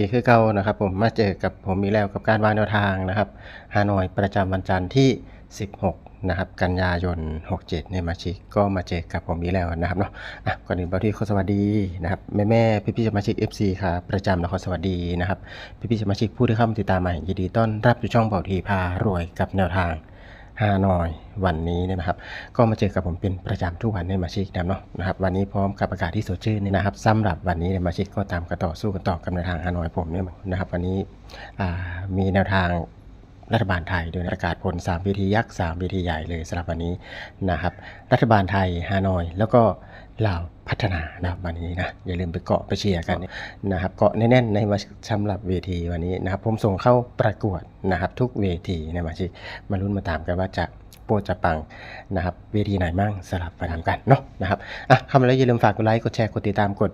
พี่พี่ๆน้องอีกคือเก่านะครับ ผมมาเจอกับผมมีแล้วกับการวางแนวทางนะครับฮานอยประจำวันจันทร์ที่ 16 นะครับ กันยายน 67ในมาชิกก็มาเจอกับผมมีแล้วนะครับเนาะอะก่อนอื่นเบาที่ขอสวัสดีนะครับแม่แม่พี่พี่สมาชิก FC ครับประจำนครสวัสดีนะครับพี่พี่สมาชิกผู้ที่เข้ามาติดตามใหม่ยินดีต้อนรับอยู่ช่องเบาทีพารวยกับแนวทาง ฮานอยวันนี้เนี่ยนะครับ ก็มาเจอกับผมเป็นประจำทุกวันในมาชิกนะเนาะนะครับวันนี้พร้อมกับประกาศที่สดชื่นนี่นะครับสำหรับวันนี้ในมาชิกก็ตามกันต่อสู้กันต่อกับแนวทางฮานอยผมเนี่ยนะครับ วันนี้มีแนวทางรัฐบาลไทยโดยประกาศผล3วิธียักษ์3วิธีใหญ่เลยสำหรับวันนี้นะครับ รัฐบาลไทยฮานอย แล้วก็ลาว พัฒนานะวันนี้นะอย่าลืมไปเกาะไปเชียร์กันนะครับเกาะแน่นๆในมาสำหรับเวทีวันนี้นะครับผมส่งเข้าประกวดนะครับทุกเวทีในมาชิกมาลุ้นมาตามกันว่าจะโปรจะปังนะครับเวทีไหนมั่งสลับไปทำกันเนาะนะครับอะเข้ามาแล้วอย่าลืมฝากกดไลค์กดแชร์กดติดตามกด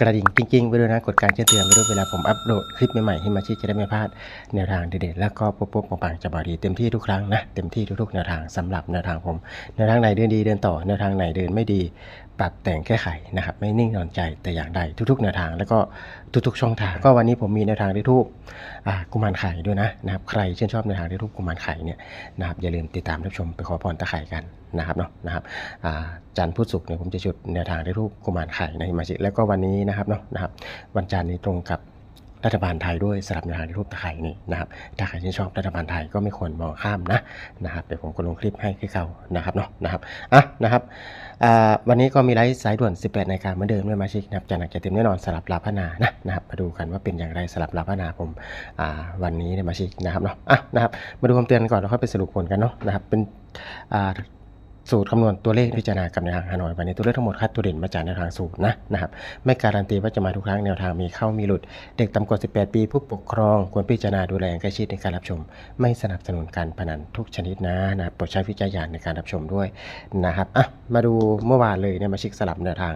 กระดิ่งกิ้งๆไว้ด้วยนะ กดการแจ้งเตือนไว้ด้วยเวลาผมอัปโหลดคลิปใหม่ๆให้มาชิดจะได้ไม่พลาดแนวทางเด็ดๆแล้วก็ปุ๊บปุ๊บปังๆจะบอดีเต็มที่ทุกครั้งนะเต็มที่ทุกๆแนวทางสำหรับแนวทางผมแนวทางไหนเดินดีเดินต่อแนวทางไหนเดินไม่ดี ปรับแต่งแก้ไขนะครับไม่นิ่งนอนใจแต่อย่างใดทุกๆแนวทางแล้วก็ทุกๆช่องทางก็วันนี้ผมมีแนวทางที่ทูบอ่ากุมารไข่ด้วยนะนะครับใครชื่นชอบแนวทางที่ทูบกุมารไข่เนี่ยนะครับอย่าลืมติดตามรับชมไปขอพรตะไคร่กันนะครับเนาะนะครับอ่าจันทร์พุธศุกร์เนี่ยผมจะจุดแนวทางที่ทูบกุมารไข่ในมาจิแล้วก็วันนี้นะครับเนาะนะครับ วันจันทร์นี้ตรงกับรัฐบาลไทยด้วยสลับในทางที่รูปตะไคร่นี่นะครับถ้าใครที่นชอบรัฐบาลไทยก็ไม่ควรมองข้ามนะนะครับเดี๋ยวผมก็ลงคลิปให้คือเก่านะครับเนาะนะครับอะนะครับวันนี้ก็มีไลฟ์สายด่วน 18นาฬิกาเหมือนเดิมด้วยมาชิกนะครับจะหนักจะเต็มแน่นอนสลับลาพนานะนะครับมาดูกันว่าเป็นอย่างไรสลับลาพนาผมวันนี้เนี่ยมาชิกนะครับเนาะอะนะครับมาดูคำเตือนก่อนแล้วค่อยไปสรุปผลกันเนาะนะครับเป็นอ่า สูตรคำนวณตัวเลขพิจารณากับแนวทางฮานอยวันนี้ตัวเลขทั้งหมดคัดตัวเด่นมาจากแนวทางสูตรนะนะครับไม่การันตีว่าจะมาทุกครั้งแนวทางมีเข้ามีหลุด เด็กต่ำกว่า 18 ปี ผู้ปกครองควรพิจารณาดูแลอย่างใกล้ชิดในการรับชม ไม่สนับสนุนการพนันทุกชนิดนะนะโปรดใช้วิจารณญาณในการรับชมด้วยนะครับอะมาดูเมื่อวานเลยเนี่ยมาชิกสลับแนวทาง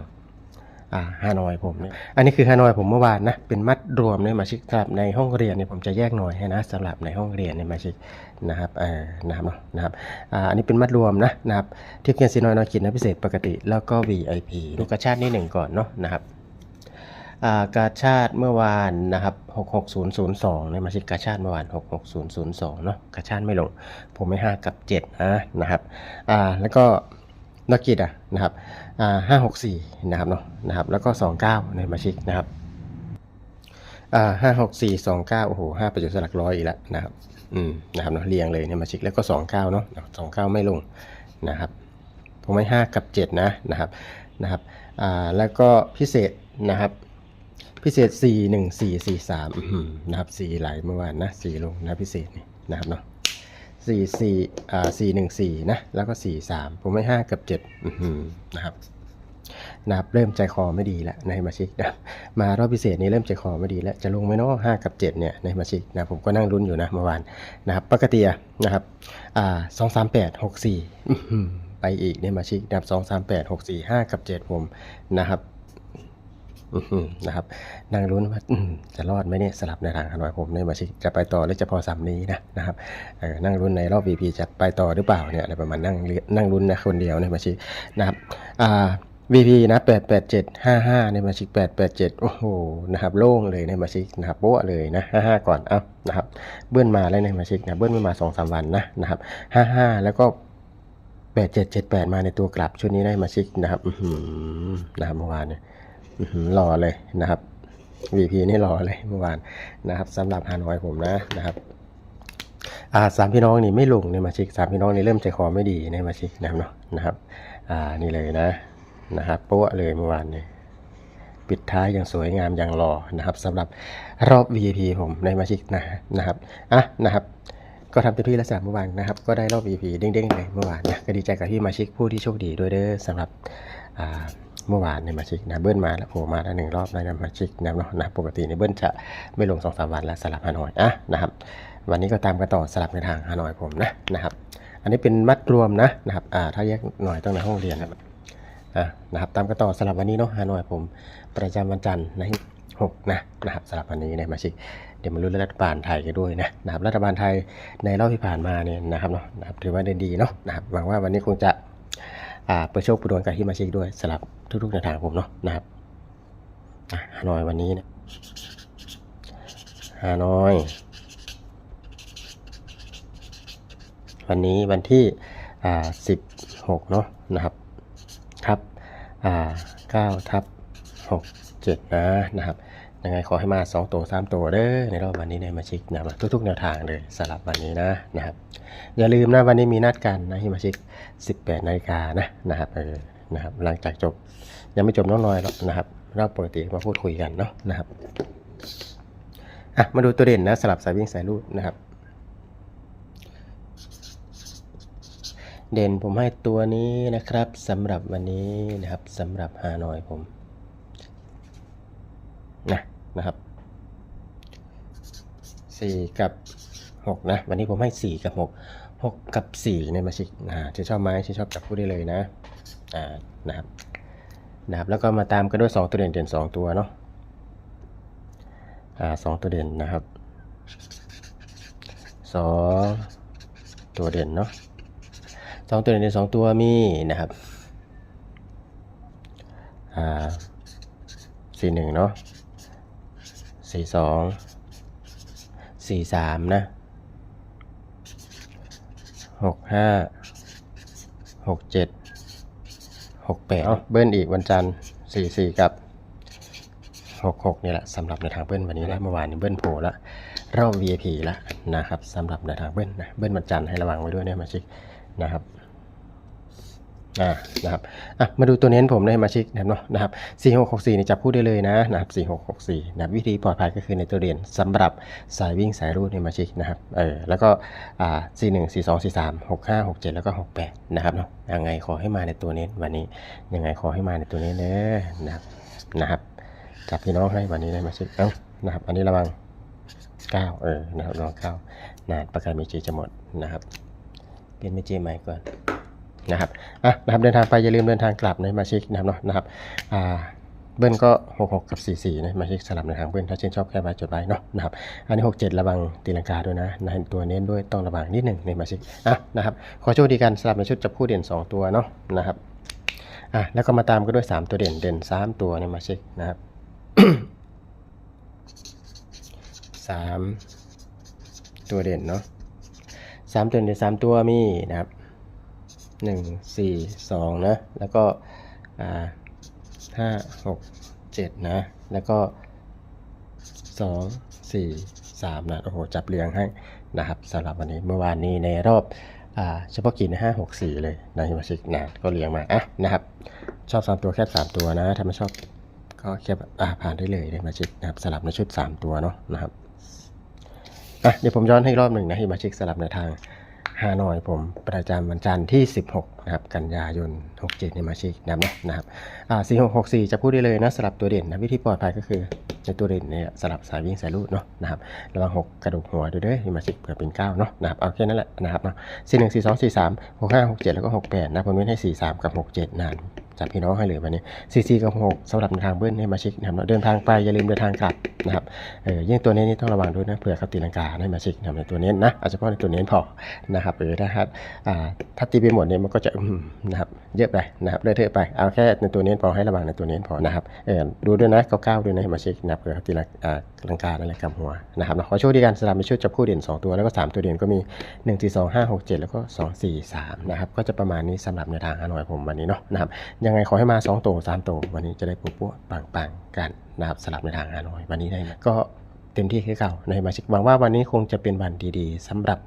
ฮานอยผมเนี่ยอันนี้คือฮานอยผมเมื่อวานนะเป็นมัดรวมเนี่ยมาชิกสำหรับในห้องเรียนเนี่ยผมจะแยกหน่อยให้นะสำหรับในห้องเรียนเนี่ยมาชิกนะครับเออนะครับเนาะนะครับอ่าอันนี้เป็นมัดรวมนะนะครับเทียบเคียงซีนอยนอยขีดนะพิเศษปกติแล้วก็ VIP ดูกระชาตินี่หนึ่งก่อนเนาะนะครับอ่ากาชาติเมื่อวานนะครับ 66002เนี่ยมาชิกกาชาติเมื่อวาน 66002 เนาะกาชาติไม่ลง ผมไม่5กับ 7 นะนะครับ อ่า แล้วก็ นอกกิจอะนะครับอ่า564นะครับเนาะนะครับแล้วก็29ในมาชิกนะครับอ่าห้าหกสี่สองเก้าโอ้โหห้าประจุสลักร้อยอีกแล้วนะครับอืมนะครับเนาะเรียงเลยเนี่ยมาชิกแล้วก็สองเก้าเนาะสองเก้าไม่ลงนะครับผมไม่ห้ากับเจ็ดนะนะครับนะครับอ่าแล้วก็พิเศษนะครับพิเศษสี่หนึ่งสี่สี่สามนะครับสี่ไหลเมื่อวานนะสี่ลงนะพิเศษนี่นะครับเนาะ สี่สี่อ่าสี่หนึ่งสี่นะ แล้วก็สี่สามผมไม่ห้ากับเจ็ดนะครับนะครับเริ่มใจคอไม่ดีแล้วในมาชิกนะมารอบพิเศษนี้เริ่มใจคอไม่ดีแล้วจะลงไหมเนาะห้ากับเจ็ดเนี่ยในมาชิกนะผมก็นั่งลุ้นอยู่นะเมื่อวานนะครับปกติอะนะครับอ่าสองสามแปดหกสี่ไปอีกในมาชิกนะครับสองสามแปดหกสี่ห้ากับเจ็ดผมนะครับ นะครับนั่งลุ้นว่าจะรอดไหมเนี่ยสลับในทางฮานอยผมในมาชิกจะไปต่อหรือจะพอสามนี้นะนะครับเออนั่งลุ้นในรอบ VP จะไปต่อหรือเปล่าเนี่ยอะไรประมาณนั่งนั่งลุ้นนะคนเดียวในมาชิกนะครับอ่า VP นะ887 55 ในมาชิก887 โอ้โหนะครับโล่งเลยในมาชิกนะครับโบ๊ะเลยนะ55 ก่อนเอ้านะครับเบิ้ลมาแล้วในมาชิกนะเบิ้ลไม่มา 2-3 วันนะนะครับ55 แล้วก็8778 มาในตัวกลับชุดนี้ได้มาชิกนะครับอือหือนะครับเมื่อวานเนี่ย หือรอเลยนะครับ VP นี่รอเลยเมื่อวานนะครับสำหรับฮานอยผมนะนะครับอ่าสามพี่น้องนี่ไม่ลงในมาชิกสามพี่น้องนี่เริ่มใจคอไม่ดีในมาชิกนะครับเนาะนะครับอ่านี่เลยนะนะครับโป๊ะเลยเมื่อวานนี้ปิดท้ายอย่างสวยงามอย่างหล่อนะครับสำหรับรอบ VIP ผมในมาชิกนะนะครับอะนะครับ ก็ทำเต็มที่แล้วสำหรับเมื่อวานนะครับ ก็ได้รอบ VIP เด้งๆเลยเมื่อวานนะก็ดีใจกับที่มาชิกผู้ที่โชคดีด้วยเด้อสำหรับอ่า เมื่อวานในมาชิกนะเบิ้ลมาแล้วโผล่มาแล้วหนึ่งรอบได้นะมาชิกนะเนาะนะปกติในเบิ้ลจะไม่ลงสองสามวันแล้วสลับฮานอยอะนะครับวันนี้ก็ตามกันต่อสลับในทางฮานอยผมนะนะครับ อันนี้เป็นมัดรวมนะนะครับอ่าถ้าแยกหน่อยต้องในห้องเรียนนะครับอะนะครับตามกันต่อสลับวันนี้เนาะฮานอยผมประจำวันจันทร์นะหกนะนะครับสลับวันนี้เนี่ยมาชิกเดี๋ยวมาลุ้นรัฐบาลไทยกันด้วยนะนะครับรัฐบาลไทยในรอบที่ผ่านมาเนี่ยนะครับเนาะนะครับถือว่าเดินดีเนาะนะครับหวังว่าวันนี้คงจะ เปิดโชคปูดวงกับที่มาชิกด้วยสลับทุกๆแนวทางผมเนาะนะครับอะฮานอยวันนี้เนี่ยฮานอย วันนี้วันที่อ่าสิบหกเนาะนะครับทับอ่าเก้าทับหกเจ็ดนะนะครับยังไงขอให้มา 2 ตัว 3 ตัวเด้อในรอบวันนี้ในมาชิกนะทุกๆแนวทางเลยสำหรับวันนี้นะนะครับ อย่าลืมนะวันนี้มีนัดกันนะฮิมาชิก 18นาฬิกานะนะครับเออนะครับหลังจากจบยังไม่จบน้องน้อยหรอกนะครับเราปกติมาพูดคุยกันเนาะนะครับอะมาดูตัวเด่นนะสลับสายวิ่งสายรูดนะครับ เด่นผมให้ตัวนี้นะครับสำหรับวันนี้นะครับสำหรับฮานอยผมนะนะครับสี่กับ หกนะวันนี้ผมให้สี่กับหกหกกับสี่เนี่ยมาชิกอ่าที่ชอบไหมที่ชอบจับคู่ได้เลยนะอ่านะครับนะครับแล้วก็มาตามกันด้วยสองตัวเด่นเด่นสองตัวเนาะอ่าสองตัวเด่นนะครับสองตัวเด่นเนาะสองตัวในสองตัวมีนะครับอ่าสี่หนึ่งเนาะสี่สองสี่สามนะ หกห้าหกเจ็ดหกแปดเบิ้ลอีกวันจันทร์สี่สี่กับหกหกนี่แหละสำหรับในทางเบิ้ลวันนี้นะเมื่อวานนี้เบิ้ลโผล่ละรอบ VIP ละนะครับสำหรับในทางเบิ้ลนะเบิ้ลวันจันทร์ให้ระวังไว้ด้วยเนี่ยมาชิกนะครับ อ่านะครับอะมาดูตัวเน้นผมในมาชิกนะครับเนาะนะครับ4664นี่จับคู่ได้เลยนะนะครับ4664นะวิธีปลอดภัยก็คือในตัวเด่นสำหรับสายวิ่งสายรูดในมาชิกนะครับเออแล้วก็อ่า41 42 43 65 67 แล้วก็ 68 นะครับเนาะยังไงขอให้มาในตัวเน้นวันนี้ยังไงขอให้มาในตัวเน้นเด้อนะครับนะครับจับพี่น้องให้วันนี้ในมาชิกเอ้านะครับอันนี้ระวัง9เออนะครับระวัง9นานประกันเมจีจะหมดนะครับเปลี่ยนเมจีใหม่ก่อน นะครับอะนะครับเดินทางไปอย่าลืมเดินทางกลับนะมาชิกนะครับเนาะนะครับอ่าเบิ้ลก็66กับ44นะมาชิกสลับในทางเบิ้ลถ้าชื่นชอบแค่ไว้จดไว้เนาะนะครับอันนี้ 67 ระวังตีลังกาด้วยนะนะตัวเน้นด้วยต้องระวังนิดหนึ่งในมาชิกอะนะครับขอโชคดีกันสลับในชุดจับคู่เด่น 2 ตัวเนาะนะครับอะแล้วก็มาตามกันด้วย 3 ตัวเด่นเด่น 3 ตัวในมาชิกนะครับ3 ตัวเด่นเนาะสามตัวเด่นสามตัวมีนะครับ หนึ่งสี่สองนะ แล้วก็ห้าหกเจ็ดนะ แล้วก็สองสี่สามนะ โอ้โห จับเรียงให้นะครับสำหรับวันนี้เมื่อวานนี้ในรอบอ่าเฉพาะกินห้าหกสี่เลยนะฮิมาชิกนะก็เรียงมาอะนะครับ ชอบสามตัวแค่สามตัวนะ ถ้าไม่ชอบก็แค่อ่าผ่านได้เลยเลยมาชิกนะครับสลับในชุดสามตัวเนาะนะครับอะเดี๋ยวผมย้อนให้รอบหนึ่งนะฮิมาชิกสลับในทาง ฮานอยผมประจำวันจันทร์ที่ 16นะครับกันยายน 67ในมาชิกนะครับนะครับอ่า4664 จะพูดได้เลยนะสลับตัวเด่นนะวิธีปลอดภัยก็คือในตัวเด่นเนี่ยสลับสายวิ่งสายรูดเนาะนะครับระวัง6กระดูกหัวด้วยเด้อฮิมาชิกเผื่อเป็น9เนาะนะครับเอาแค่นั้นแหละนะครับเนาะ41 42 43 65 67แล้วก็68นะผมเว้นให้43กับ67นาน จับพี่น้องให้เลยวันนี้44กับ6สำหรับในทางเบิ้ลให้มาชิกนะครับเดินทางไปอย่าลืมเดินทางกลับนะครับเออยิ่งตัวนี้นี่ต้องระวังด้วยนะเผื่อเขาตีลังกาให้มาชิกนะครับในตัวนี้นะเอาเฉพาะในตัวนี้พอนะครับเออถ้าฮัดอ่าถ้าตีไปหมดเนี่ยมันก็จะนะครับเยอะไปนะครับเลอะเทอะไปเอาแค่ในตัวนี้พอให้ระวังในตัวนี้พอนะครับเออดูด้วยนะเก้าๆด้วยนะให้มาชิกนะเผื่อเขาตีลังอ่า ลังกาอะไรกับหัวนะครับขอโชคดีกันสลับไปช่วยจับคู่เด่น 2 ตัวแล้วก็ 3 ตัวเด่นก็มี 1 4 2 5 6 7 แล้วก็ 2 4 3 นะครับ ก็จะประมาณนี้สำหรับในทางฮานอยผมวันนี้เนาะนะครับยังไงขอให้มา 2 ตัว 3 ตัว วันนี้จะได้ปุ๊บปั๊บปังๆกันนะครับสลับในทางฮานอยวันนี้ได้ไหมก็ เต็มที่คือเก่าในสมาชิกหวังว่าวันนี้คงจะเป็นวันดีๆสำหรับ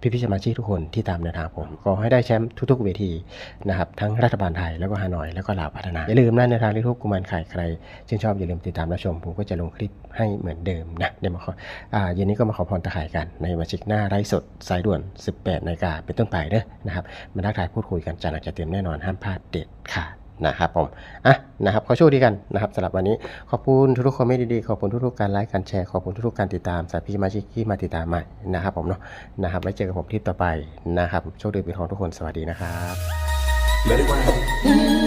พี่ๆสมาชิกทุกคนที่ตามในวทางผมขอให้ได้แชมป์ทุกๆเวทีนะครับทั้งรัฐบาลไทยแล้วก็ฮานอยแล้วก็ลาวพัฒนา อย่าลืมนะในทางที่ทุกกุมารไข่ใครชื่นชอบอย่าลืมติดตามรับชมผมก็จะลงคลิปให้เหมือนเดิมนะเดี๋ยวมาขออ่าเย็นนี้ก็มาขอพรตะไคร่กันในสมาชิกหน้าไร้สดสายด่วน 18นาฬิกาเป็นต้นไปเด้อนะครับมาทักทายพูดคุยกันจันทร์อาจจะเต็มแน่นอนห้ามพลาดเด็ดขาด นะครับผมอะนะครับขอโชคดีกันนะครับสำหรับวันนี้ขอบคุณทุกๆคอมเมนต์ดีๆขอบคุณทุกๆการไลค์การแชร์ขอบคุณทุกๆการติดตามสายพี่มาชิกที่มาติดตามใหม่นะครับผมเนาะนะครับไว้เจอกับผมที่ต่อไปนะครับโชคดีเป็นของทุกคนสวัสดีนะครับ Let it rain.